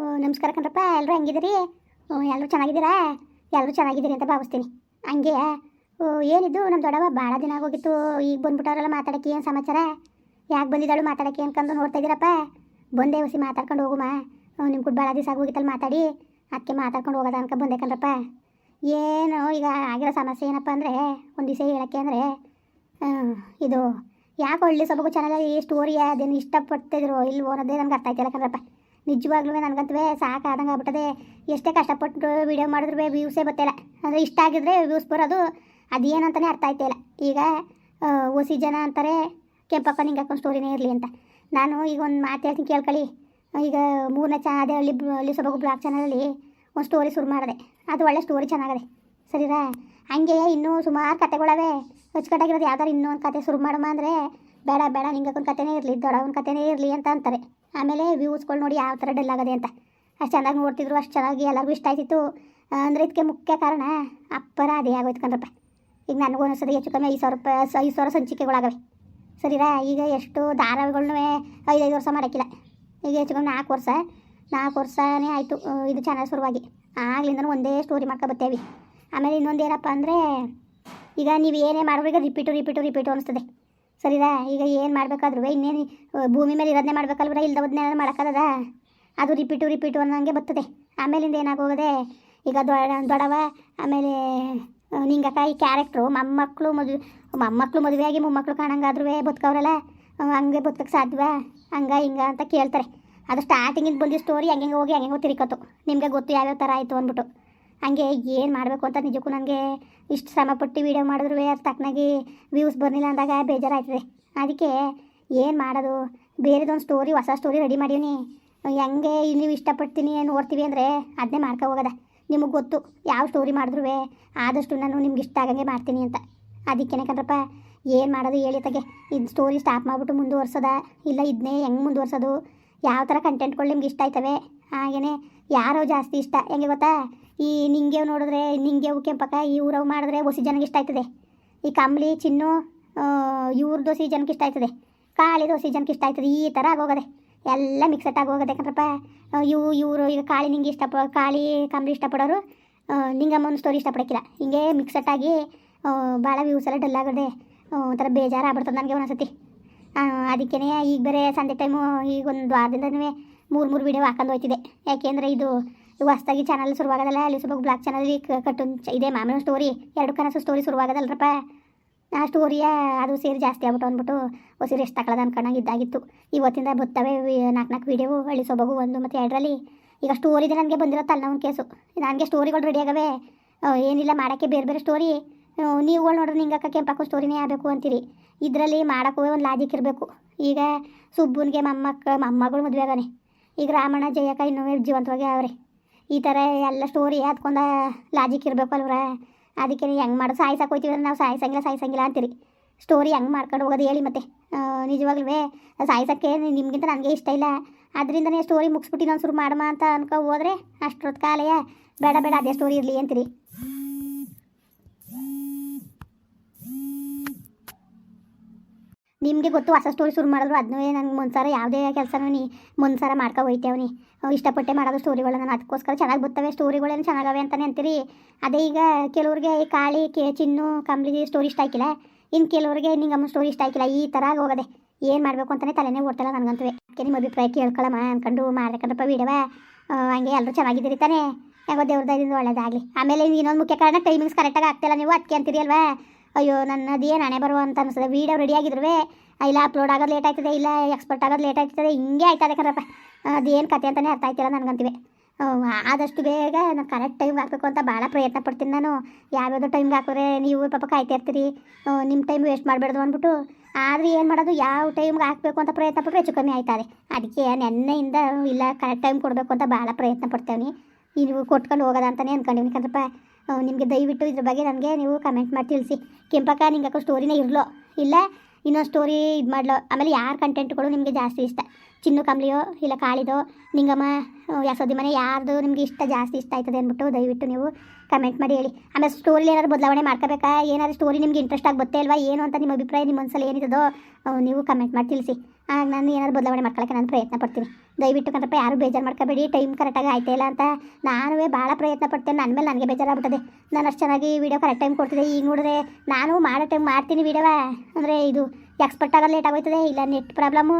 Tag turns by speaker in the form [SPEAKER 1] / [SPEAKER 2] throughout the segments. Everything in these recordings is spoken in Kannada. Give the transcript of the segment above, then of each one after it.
[SPEAKER 1] ನಮಸ್ಕಾರ ಕಣ್ರಪ್ಪ ಎಲ್ಲರೂ ಹೆಂಗಿದ್ದೀರಿ? ಎಲ್ಲರೂ ಚೆನ್ನಾಗಿದ್ದೀರಾ? ಎಲ್ಲರೂ ಚೆನ್ನಾಗಿದ್ದೀರಿ ಅಂತ ಭಾವಿಸ್ತೀನಿ. ಹಂಗೆ ಓ, ಏನಿದ್ದು ನಮ್ಮ ದೊಡ್ಡವ ಭಾಳ ದಿನ ಆಗೋಗಿತ್ತು ಈಗ ಬಂದ್ಬಿಟ್ಟವರೆಲ್ಲ ಮಾತಾಡೋಕ್ಕೆ ಏನು ಸಮಾಚಾರ? ಯಾಕೆ ಬಂದಿದ್ದಾಳು ಮಾತಾಡೋಕ್ಕೆ ಅನ್ಕೊಂಡು ನೋಡ್ತಾ ಇದ್ದೀರಪ್ಪ? ಬಂದೇ ಹೊಸಿ ಮಾತಾಡ್ಕೊಂಡು ಹೋಗುಮ? ನಿಮ್ಮ ಕೂಡ ಭಾಳ ದಿವಸ ಆಗೋಗಿತ್ತಲ್ಲ ಮಾತಾಡಿ ಅದಕ್ಕೆ ಮಾತಾಡ್ಕೊಂಡು ಹೋಗೋದ ಅನ್ಕ ಬಂದೆ ಕಣ್ರಪ್ಪ. ಏನು ಈಗ ಆಗಿರೋ ಸಮಸ್ಯೆ ಏನಪ್ಪ ಅಂದರೆ ಒಂದು ದಿವಸ ಹೇಳೋಕ್ಕೆ ಅಂದರೆ ಇದು ಯಾಕೆ ಒಳ್ಳೆ ಸೊಬಗು ಚೆನ್ನಾಗಿ ಸ್ಟೋರಿ ಅದೇನು ಇಷ್ಟಪಡ್ತಿದ್ರು ಇಲ್ಲಿ ಓನೋದೇ ನನಗೆ ಅರ್ಥ ಆಯ್ತಿಲ್ಲ ಕಣ್ರಪ್ಪ. ನಿಜವಾಗ್ಲೂ ನನಗಂತವೇ ಸಾಕಾದಂಗೆ ಆಗ್ಬಿಟ್ಟದೆ. ಎಷ್ಟೇ ಕಷ್ಟಪಟ್ಟು ವೀಡಿಯೋ ಮಾಡಿದ್ರು ವ್ಯೂಸೇ ಬರ್ತಿಲ್ಲ ಅಂದರೆ ಇಷ್ಟ ಆಗಿದ್ರೆ ವ್ಯೂಸ್ ಬರೋದು ಅದೇನಂತಲೇ ಅರ್ಥ ಆಯ್ತಿಲ್ಲ ಈಗ ಒಸಿ ಜನ ಅಂತಾರೆ ಕೆಂಪಕ್ಕ ನಿಂಗೆ ಹಾಕೊಂಡು ಸ್ಟೋರಿನೇ ಇರಲಿ ಅಂತ. ನಾನು ಈಗ ಒಂದು ಮಾತು ಹೇಳ್ತೀನಿ ಕೇಳ್ಕೊಳ್ಳಿ ಈಗ ಮೂರನೇ ಚಾ ಅದೇ ಹಳ್ಳಿ ಹಳ್ಳಿ ಸೊಬಗು ಬ್ಲಾಗ್ ಚಾನಲಲ್ಲಿ ಒಂದು ಸ್ಟೋರಿ ಶುರು ಮಾಡಿದೆ. ಅದು ಒಳ್ಳೆ ಸ್ಟೋರಿ ಚೆನ್ನಾಗಿದೆ. ಸರಿರಾ? ಹಂಗೆ ಇನ್ನೂ ಸುಮಾರು ಕತೆಗಳವೆ. ಅಚ್ಚುಕಟ್ಟಾಗಿರೋದು ಯಾವ್ದಾರು ಇನ್ನೂ ಒಂದು ಕತೆ ಶುರು ಮಾಡಮ್ಮ ಅಂದರೆ ಬೇಡ ಬೇಡ ನಿಂಗೆ ಒಂದು ಕತೆನೇ ಇರಲಿ ದೊಡ್ಡವನ ಕತೆನೇ ಇರಲಿ ಅಂತ ಅಂತಾರೆ. ಆಮೇಲೆ ವ್ಯೂಸ್ಗಳು ನೋಡಿ ಯಾವ ಥರ ಡಲ್ ಆಗದೆ ಅಂತ. ಅಷ್ಟು ಚೆನ್ನಾಗಿ ನೋಡ್ತಿದ್ರು, ಅಷ್ಟು ಚೆನ್ನಾಗಿ ಎಲ್ಲರಿಗೂ ಇಷ್ಟ ಆಯ್ತಿತ್ತು. ಅಂದರೆ ಇದಕ್ಕೆ ಮುಖ್ಯ ಕಾರಣ ಅಪ್ಪರ ಅದೇ ಆಗೋಯ್ತು ಕಣ್ರಪ್ಪ. ಈಗ ನನಗೂ ಅನಿಸ್ತದೆ ಹೆಚ್ಚು ಕಮ್ಮಿ ಐದು ಸಾವಿರ ರೂಪಾಯಿ ಐದು ಸಾವಿರ ಸಂಚಿಕೆಗಳಾಗವೆ ಸರಿರಾ? ಈಗ ಎಷ್ಟು ಧಾರಾವಾಹಿಗಳ್ನೂ ಐದೈದು ವರ್ಷ ಮಾಡೋಕ್ಕಿಲ್ಲ. ಈಗ ಹೆಚ್ಚು ಕಮ್ಮಿ ನಾಲ್ಕು ವರ್ಷ, ನಾಲ್ಕು ವರ್ಷನೇ ಆಯಿತು ಇದು ಚಾನಲ್ ಶುರುವಾಗಿ. ಆಗ್ಲಿಂದನೂ ಒಂದೇ ಸ್ಟೋರಿ ಮಾಡ್ಕೊ ಬರ್ತೇವೆ ಆಮೇಲೆ ಇನ್ನೊಂದು ಏನಪ್ಪ ಅಂದರೆ, ಈಗ ನೀವು ಏನೇ ಮಾಡಬೇಕು ರಿಪೀಟು ರಿಪೀಟು ರಿಪೀಟು ಅನಿಸ್ತದೆ. ಸರಿರಾ, ಈಗ ಏನು ಮಾಡಬೇಕಾದ್ರೂ ಇನ್ನೇನು ಭೂಮಿ ಮೇಲೆ ಇರೋದನ್ನೇ ಮಾಡ್ಬೇಕಲ್ವ್ರ ಇಲ್ದವದನ್ನೇ ಮಾಡೋಕ್ಕದ ಅದು ರಿಪೀಟು ರಿಪೀಟು ಅನ್ನೋಂಗೆ ಬರ್ತದೆ ಆಮೇಲಿಂದ ಏನಾಗೋಗದೆ, ಈಗ ದೊಡವ, ಆಮೇಲೆ ನಿಂಗೆ ನಿಂಗಕ್ಕ ಈ ಕ್ಯಾರೆಕ್ಟ್ರು ಮೊಮ್ಮಕ್ಕಳು ಮದುವೆ ಮೊಮ್ಮಕ್ಕಳು ಮದುವೆಯಾಗಿ ಮೊಮ್ಮಕ್ಕಳು ಕಾಣಂಗಾದ್ರೂ ಬದುಕವ್ರಲ್ಲ ಹಂಗೆ ಬದುಕಕ್ಕೆ ಸಾಧ್ಯವ ಹಂಗೆ, ಹಿಂಗೆ ಅಂತ ಕೇಳ್ತಾರೆ. ಅದು ಸ್ಟಾರ್ಟಿಂಗಿಂದ ಬಂದಿದ್ದ ಸ್ಟೋರಿ ಹಂಗೆ ಹೋಗಿ ಹಂಗೆ ತಿರ್ಕೋತು. ನಿಮಗೆ ಗೊತ್ತು ಯಾವ್ಯಾವ ಥರ ಆಯಿತು ಅಂದ್ಬಿಟ್ಟು. ಹಂಗೆ ಏನು ಮಾಡಬೇಕು ಅಂತ ನಿಜಕ್ಕೂ ನನಗೆ ಇಷ್ಟು ಶ್ರಮಪಟ್ಟು ವೀಡಿಯೋ ಮಾಡಿದ್ರು ಅದು ತಕ್ಕನಾಗಿ ವ್ಯೂಸ್ ಬರಲಿಲ್ಲ ಅಂದಾಗ ಬೇಜಾರಾಯ್ತದೆ. ಅದಕ್ಕೆ ಏನು ಮಾಡೋದು? ಬೇರೆದೊಂದು ಸ್ಟೋರಿ ಹೊಸ ಸ್ಟೋರಿ ರೆಡಿ ಮಾಡೀನಿ ಹೆಂಗೆ ನೀವು ಇಷ್ಟಪಡ್ತೀನಿ ನೋಡ್ತೀವಿ ಅಂದರೆ ಅದನ್ನೇ ಮಾಡ್ಕೊ ಹೋಗದ. ನಿಮಗೆ ಗೊತ್ತು ಯಾವ ಸ್ಟೋರಿ ಮಾಡಿದ್ರು ಆದಷ್ಟು ನಾನು ನಿಮ್ಗೆ ಇಷ್ಟ ಆಗಂಗೆ ಮಾಡ್ತೀನಿ ಅಂತ. ಅದಕ್ಕೆ ಕಣ್ರಪ್ಪ ಏನು ಮಾಡೋದು ಹೇಳಿ ತಗೆ. ಇದು ಸ್ಟೋರಿ ಸ್ಟಾಪ್ ಮಾಡಿಬಿಟ್ಟು ಮುಂದುವರ್ಸೋದ? ಇಲ್ಲ ಇದನ್ನೇ ಹೆಂಗೆ ಮುಂದುವರ್ಸೋದು? ಯಾವ ಥರ ಕಂಟೆಂಟ್ಗಳು ನಿಮ್ಗೆ ಇಷ್ಟ ಆಯ್ತವೆ? ಹಾಗೆಯೇ ಯಾರೋ ಜಾಸ್ತಿ ಇಷ್ಟ, ಹೆಂಗೆ ಗೊತ್ತಾ? ಈ ನಿಂಗೆ ನೋಡಿದ್ರೆ ನಿಂಗೆ ಕೆಂಪಕ್ಕ ಈ ಊರವು ಮಾಡಿದ್ರೆ ಹೊಸಿ ಜನಕ್ಕೆ ಇಷ್ಟ ಆಯ್ತದೆ. ಈ ಕಂಬಳಿ ಚಿನ್ನು ಇವ್ರ ದೋಸೆ ಜನಕ್ಕೆ ಇಷ್ಟ ಆಯ್ತದೆ. ಕಾಳಿ ದೋಸೆ ಜನಕ್ಕೆ ಇಷ್ಟ ಆಯ್ತದೆ. ಈ ಥರ ಆಗೋಗದೆ. ಎಲ್ಲ ಮಿಕ್ಸೆಟ್ ಆಗೋಗದೆ. ಯಾಕಂದ್ರಪ್ಪ ಇವು ಇವರು ಈಗ ಕಾಳಿ ನಿಂಗೆ ಇಷ್ಟ ಕಾಳಿ ಕಂಬಳಿ ಇಷ್ಟಪಡೋರು ನಿಂಗಮ್ಮನ ಸ್ಟೋರಿ ಇಷ್ಟಪಡೋಕ್ಕಿಲ್ಲ. ಹಿಂಗೆ ಮಿಕ್ಸೆಟ್ ಆಗಿ ಭಾಳ ವ್ಯೂಸ್ ಎಲ್ಲ ಡಲ್ ಆಗೋದೆ ಒಂಥರ ಬೇಜಾರು ಆಗ್ಬಿಡ್ತದೆ ನನಗೆ ಒಂದೊಂದ್ಸತಿ. ಅದಕ್ಕೇ ಈಗ ಬೇರೆ ಸಂಜೆ ಟೈಮು ಈಗ ಒಂದು ವಾರದಿಂದನೂ ಮೂರು ಮೂರು ವೀಡಿಯೋ ಹಾಕೊಂಡು ಹೋಯ್ತಿದೆ. ಯಾಕೆಂದರೆ ಇದು ಹೊಸ್ದಾಗಿ ಚಾನಲ್ ಶುರುವಾಗದಲ್ಲ, ಅಲ್ಲಿ ಬ್ಲಾಕ್ ಚಾನಲ್ ಕಟ್ಟು ಇದೆ ಮಾಮಿನ ಸ್ಟೋರಿ ಎರಡು ಕನಸು ಸ್ಟೋರಿ ಶುರುವಾಗೋದಲ್ರಪ್ಪ. ಆ ಸ್ಟೋರಿಯ ಅದು ಸೇರಿ ಜಾಸ್ತಿ ಆಗ್ಬಿಟ್ಟು ಅಂದ್ಬಿಟ್ಟು ಹೊಸಿ ಎಷ್ಟು ತಗೊಳ್ಳೋದು ಅನ್ಕೊಂಡಂಗೆ ಇದ್ದಾಗಿತ್ತು. ಇವತ್ತಿಂದ ಬರ್ತವೆ ನಾಲ್ಕು ನಾಲ್ಕು ವೀಡಿಯೋ ಹಳ್ಳಿ ಒಂದು ಮತ್ತು ಎರಡರಲ್ಲಿ. ಈಗ ಸ್ಟೋರಿದೆ ನನಗೆ ಬಂದಿರೋ ತಲೆನೋವಿನ ಕೇಸು. ನನಗೆ ಸ್ಟೋರಿಗಳು ರೆಡಿ ಆಗವೆ. ಏನಿಲ್ಲ, ಮಾಡೋಕ್ಕೆ ಬೇರೆ ಬೇರೆ ಸ್ಟೋರಿ ನೀವುಗಳು ನೋಡ್ರಿ, ನಿಂಗಕ್ಕ ಕೆಂಪಾಕು ಸ್ಟೋರಿನೇ ಆಗಬೇಕು ಅಂತೀರಿ. ಇದರಲ್ಲಿ ಮಾಡೋಕ್ಕೂ ಒಂದು ಲಾಜಿಕ್ ಇರಬೇಕು. ಈಗ ಸುಬ್ಬನಿಗೆ ಮೊಮ್ಮಕ್ಕ ಮೊಮ್ಮಗಳು ಮದುವೆ ಆಗಾನೆ ಈಗ ರಾಮಣ್ಣ, ಜಯಕ್ಕ ಇನ್ನೂ ಜೀವಂತವಾಗಿ ಅವ್ರೆ. ಈ ಥರ ಎಲ್ಲ ಸ್ಟೋರಿ ಅದ್ಕೊಂಡ ಲಾಜಿಕ್ ಇರಬೇಕು ಅಲ್ವ್ರ ಅದಕ್ಕೆ ಹೆಂಗೆ ಮಾಡೋದು ಸಾಯ್ಸಕ್ಕೆ ಹೋಯ್ತೀವಿ ಅಂದ್ರೆ ನಾವು ಸಾಯ್ಸಂಗಿಲ್ಲ ಸಾಯ್ಸಂಗಿಲ್ಲ ಅಂತೀರಿ. ಸ್ಟೋರಿ ಹೆಂಗೆ ಮಾಡ್ಕೊಂಡು ಹೋಗೋದು ಹೇಳಿ ಮತ್ತೆ. ನಿಜವಾಗ್ಲೂ ಸಾಯ್ಸಕ್ಕೆ ನಿಮಗಿಂತ ನನಗೆ ಇಷ್ಟ ಇಲ್ಲ. ಅದರಿಂದನೇ ಸ್ಟೋರಿ ಮುಗಿಸ್ಬಿಟ್ಟು ಇನ್ನೊಂದು ಶುರು ಮಾಡಮ್ಮ ಅಂತ ಅನ್ಕೊ ಹೋದ್ರೆ ಅಷ್ಟೊತ್ತು ಕಾಲೆಯ. ಬೇಡ ಬೇಡ, ಅದೇ ಸ್ಟೋರಿ ಇರಲಿ ಅಂತೀರಿ. ನಿಮಗೆ ಗೊತ್ತು, ಹೊಸ ಸ್ಟೋರಿ ಶುರು ಮಾಡಿದ್ರು ಅದನ್ನೇ ನನಗೆ ಮುನ್ಸಾರ ಯಾವುದೇ ಕೆಲಸನೂ ನೀ ಮುನ್ಸಾರ ಮಾಡ್ಕೊ ಹೋಯ್ತೇವನಿ ಇಷ್ಟಪಟ್ಟೆ ಮಾಡೋದು ಸ್ಟೋರಿಗಳು ನಾನು ಅದಕ್ಕೋಸ್ಕರ ಚೆನ್ನಾಗಿ ಬರ್ತವೆ ಸ್ಟೋರಿಗಳೇನು ಚೆನ್ನಾಗವೆ ಅಂತಲೇ ಅಂತೀರಿ. ಅದೇ ಈಗ ಕೆಲವ್ರಿಗೆ ಕಾಳಿ, ಕೆ, ಚಿನ್ನು ಕಂಬಳಿ ಸ್ಟೋರಿ ಇಷ್ಟ ಆಯ್ಕಿಲ್ಲ. ಇನ್ನು ಕೆಲವ್ರಿಗೆ ನಿಂಗಮ್ಮ ಸ್ಟೋರಿ ಇಷ್ಟ ಆಯ್ಕಿಲ್ಲ, ಈ ಥರ ಹೋಗದೆ. ಏನು ಮಾಡಬೇಕು ಅಂತಲೇ ತಲೆನೇ ಓಡ್ತಲ್ಲ ನನಗಂತೂ. ಅದಕ್ಕೆ ನಿಮ್ಮ ಅಭಿಪ್ರಾಯ ಕೇಳ್ಕೊಳ್ಳಮ್ಮ ಅನ್ಕೊಂಡು ಮಾಡ್ಬೇಕಂದ್ರಪ್ಪ ವಿಡಿಯೋವ. ಹಂಗೆ ಎಲ್ಲರೂ ಚೆನ್ನಾಗಿದ್ದೀರಿ ತಾನೇ. ಹೆಂಗೋ ದೇವ್ರ ದಯದಿಂದ ಒಳ್ಳೇದಾಗಲಿ. ಆಮೇಲೆ ಇನ್ನೊಂದು ಮುಖ್ಯ ಕಾರಣ ಟೈಮಿಂಗ್ಸ್ ಕರೆಕ್ಟಾಗಿ ಆಗ್ತಿಲ್ಲ ನೀವು ಅದಕ್ಕೆ ಅಂತೀರಿ ಅಲ್ವಾ? ಅಯ್ಯೋ ನನ್ನ ಏನು ಹಣೆ ಬರುವ ಅಂತ ಅನಿಸ್ತದೆ. ವೀಡಿಯೋ ರೆಡಿ ಆಗಿದ್ರು ಇಲ್ಲ ಅಪ್ಲೋಡ್ ಆಗೋದು ಲೇಟ್ ಆಯ್ತದೆ, ಇಲ್ಲ ಎಕ್ಸ್ಪರ್ಟ್ ಆಗೋದು ಲೇಟ್ ಆಯ್ತದೆ, ಹಿಂಗೆ ಆಯ್ತದೆ ಕರಪ್ಪ ಅದೇನು ಕತೆ ಅಂತಲೇ ಅರ್ಥ ಆಯ್ತಿಲ್ಲ ನನಗಂತೀವಿ. ಆದಷ್ಟು ಬೇಗ ನಾನು ಕರೆಕ್ಟ್ ಟೈಮ್ಗೆ ಹಾಕಬೇಕು ಅಂತ ಭಾಳ ಪ್ರಯತ್ನ ಪಡ್ತೀನಿ ನಾನು. ಯಾವ್ಯಾವುದೋ ಟೈಮ್ಗೆ ಹಾಕಿದ್ರೆ ನೀವು ಪಾಪ ಕಾಯ್ತಾ ಇರ್ತೀರಿ. ನಿಮ್ಮ ಟೈಮ್ ವೇಸ್ಟ್ ಮಾಡಬಾರ್ದು ಅಂದ್ಬಿಟ್ಟು. ಆದರೆ ಏನು ಮಾಡೋದು, ಯಾವ ಟೈಮ್ಗೆ ಹಾಕಬೇಕು ಅಂತ ಪ್ರಯತ್ನ ಪಟ್ಟರೆ ಹೆಚ್ಚು ಕಮ್ಮಿ ಆಯ್ತದೆ. ಅದಕ್ಕೆ ನೆನ್ನೆಯಿಂದ, ಇಲ್ಲ ಕರೆಕ್ಟ್ ಟೈಮ್ ಕೊಡಬೇಕು ಅಂತ ಭಾಳ ಪ್ರಯತ್ನ ಪಡ್ತೇವೆ ನೀವು ಕೊಟ್ಕೊಂಡು ಹೋಗೋದ ಅಂತಲೇ ಕಂದ್ರಪ್ಪ ನಿಮಗೆ ದಯವಿಟ್ಟು ಇದ್ರ ಬಗ್ಗೆ ನನಗೆ ನೀವು ಕಮೆಂಟ್ ಮಾಡಿ ತಿಳಿಸಿ. ಕೆಂಪಕ್ಕ ನಿಂಗೆ ಸ್ಟೋರಿನೇ ಇರಲೋ? ಇಲ್ಲ, ಇನ್ನೊಂದು ಸ್ಟೋರಿ ಇದು ಮಾಡ್ಲೋ? ಆಮೇಲೆ ಯಾರ ಕಂಟೆಂಟ್ಗಳು ನಿಮಗೆ ಜಾಸ್ತಿ ಇಷ್ಟ? ಚಿನ್ನು ಕಂಬಲಿಯೋ ಇಲ್ಲ ಕಾಳಿದೋ? ನಿಂಗಮ್ಮ ಯಾಸೋದಿ ಮನೆ ಯಾರ್ದು ನಿಮಗೆ ಇಷ್ಟ ಜಾಸ್ತಿ ಇಷ್ಟ ಆಯ್ತದೆ ಅಂದ್ಬಿಟ್ಟು ದಯವಿಟ್ಟು ನೀವು ಕಮೆಂಟ್ ಮಾಡಿ ಹೇಳಿ. ಆಮೇಲೆ ಸ್ಟೋರಿಲಿ ಏನಾದ್ರು ಬದಲಾವಣೆ ಮಾಡ್ಕೋಬೇಕಾ? ಏನಾದ್ರು ಸ್ಟೋರಿ ನಿಮಗೆ ಇಂಟ್ರೆಸ್ಟ್ ಆಗಿ ಗೊತ್ತೇ ಅಲ್ವಾ ಏನು ಅಂತ ನಿಮ್ಮ ಅಭಿಪ್ರಾಯ, ನಿಮ್ಮ ಮನಸ್ಸಲ್ಲಿ ಏನಿದೋ ನೀವು ಕಮೆಂಟ್ ಮಾಡಿ ತಿಳಿಸಿ. ಆಗ ನಾನು ಏನಾದ್ರು ಬದಲಾವಣೆ ಮಾಡ್ಕೊಳಕ್ಕೆ ನಾನು ಪ್ರಯತ್ನ ಪಡ್ತೀನಿ. ದಯವಿಟ್ಟು ಕಣಪ್ಪ ಯಾರು ಬೇಜಾರು ಮಾಡ್ಕೋಬೇಡಿ. ಟೈಮ್ ಕರೆಕ್ಟಾಗಿ ಆಯ್ತಾ ಇಲ್ಲ ಅಂತ ನಾನು ಭಾಳ ಪ್ರಯತ್ನ ಪಡ್ತೇನೆ. ನನ್ನ ಮೇಲೆ ನನಗೆ ಬೇಜಾರಾಗ್ಬಿಟ್ಟದೆ. ನಾನು ಅಷ್ಟು ಚೆನ್ನಾಗಿ ವೀಡಿಯೋ ಕರೆಕ್ಟ್ ಟೈಮ್ ಕೊಡ್ತಿದ್ದೆ. ಈಗ ನೋಡಿದ್ರೆ ನಾನು ಮಾಡೋ ಟೈಮ್ ಮಾಡ್ತೀನಿ ವೀಡಿಯೋವ ಅಂದರೆ ಇದು ಎಕ್ಸ್ಪರ್ಟ್ ಆಗೋದು ಲೇಟ್ ಆಗೋಯ್ತದೆ, ಇಲ್ಲ ನೆಟ್ ಪ್ರಾಬ್ಲಮ್ಮು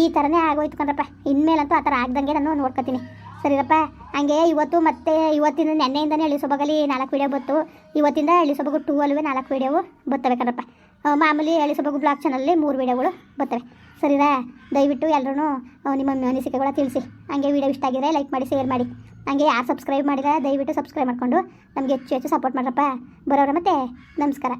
[SPEAKER 1] ಈ ಥರನೇ ಆಗೋಯ್ತು ಕಣ್ರಪ್ಪ. ಇನ್ಮೇಲಂತೂ ಆ ಥರ ಆಗ್ದಂಗೆ ನಾನು ನೋಡ್ಕೊತೀನಿ. ಸರಿರಪ್ಪ? ಹಂಗೆ ಇವತ್ತು ಮತ್ತೆ ಇವತ್ತಿನ ನೆನ್ನೆಯಿಂದನೇ ಹಳ್ಳಿ ಸೊಬಗಲಿ ನಾಲ್ಕು ವೀಡಿಯೋ ಬತ್ತು ಇವತ್ತಿಂದ ಹಳ್ಳಿ ಸೊಬಗು ಟೂ ಅಲ್ವೇ ನಾಲ್ಕು ವೀಡಿಯೋವು ಬರ್ತವೆ ಕಣಪ್ಪ ಮಾಮೂಲಿ ಸೊಬಗು ಬ್ಲಾಗ್ ಚಾನಲ್ಲಿ ಮೂರು ವೀಡಿಯೋಗಳು ಬರ್ತವೆ. ಸರಿನಾ? ದಯವಿಟ್ಟು ಎಲ್ಲರೂ ನಿಮ್ಮ ಅನಿಸಿಕೆಗಳ ತಿಳಿಸಿ. ಹಂಗೆ ವೀಡಿಯೋ ಇಷ್ಟ ಆಗಿದ್ರೆ ಲೈಕ್ ಮಾಡಿ ಶೇರ್ ಮಾಡಿ. ಹಂಗೆ ಯಾರು ಸಬ್ಸ್ಕ್ರೈಬ್ ಮಾಡಿದ್ರೆ ದಯವಿಟ್ಟು ಸಬ್ಸ್ಕ್ರೈಬ್ ಮಾಡಿಕೊಂಡು ನಮಗೆ ಹೆಚ್ಚು ಹೆಚ್ಚು ಸಪೋರ್ಟ್ ಮಾಡ್ರಪ್ಪ. ಬರೋರ ಮತ್ತೆ, ನಮಸ್ಕಾರ.